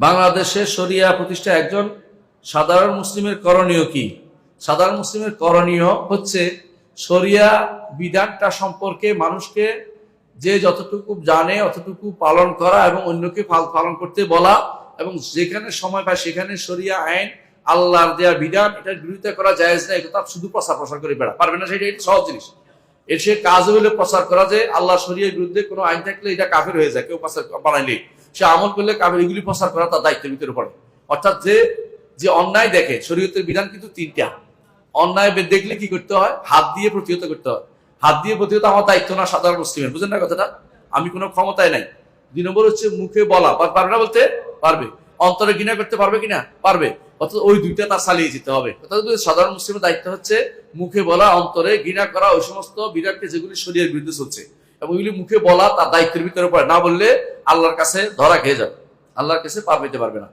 বাংলাদেশে শরিয়া প্রতিষ্ঠা একজন সাধারণ মুসলিমের করণীয় কি? সাধারণ মুসলিমের করণীয় হচ্ছে শরিয়া বিধানটা সম্পর্কে মানুষকে যে যতটুকু জানে, অতটুকু পালন করা এবং অন্যকে পাল- পালন করতে বলা এবং যেখানে সময় পায় সেখানে শরিয়া আইন, আল্লাহর দেওয়া বিধান, এটার বিরোধিতা করা যায় না, এটা শুধু প্রচার প্রসার করে বেড়া পারবে না সেটা, এটা সহজ জিনিস। এর সে কাজ হলে প্রচার করা যে আল্লাহ শরিয়ার বিরুদ্ধে কোনো আইন থাকলে এটা কাফের হয়ে যায়, কেউ প্রচার বানাইলে সে আমল করলে কাফের এগুলি প্রচার করা তার দায়িত্বের ভিতরে পড়ে। অর্থাৎ যে যে অন্যায় দেখে, শরীয়তের বিধান কিন্তু তিনটা। অন্যায় দেখলে কি করতে হয়? হাত দিয়ে প্রতিহত করতে হয়। হাত দিয়ে প্রতিহত আমার দায়িত্ব না সাধারণ মুসলিমের। বুঝেন না কথাটা? আমি কোনো ক্ষমতায় নাই। দুই নম্বর হচ্ছে মুখে বলা। পারবে না বলতে? পারবে। অন্তরে ঘৃণা করতে পারবে কিনা? পারবে। অর্থাৎ ওই দুইটা তার চালিয়ে যেতে হবে। অর্থাৎ সাধারণ মুসলিমের দায়িত্ব হচ্ছে মুখে বলা, অন্তরে ঘৃণা করা, ওই সমস্ত বিরাটকে যেগুলি শরীরের বিরুদ্ধে চলছে। এবং মুখে বলা তার দায়িত্বের ভিতরে পড়ে। না বললে আল্লাহর কাছে ধরা খেয়ে যাবে। আল্লাহর কাছে পার পেতে পারবে না।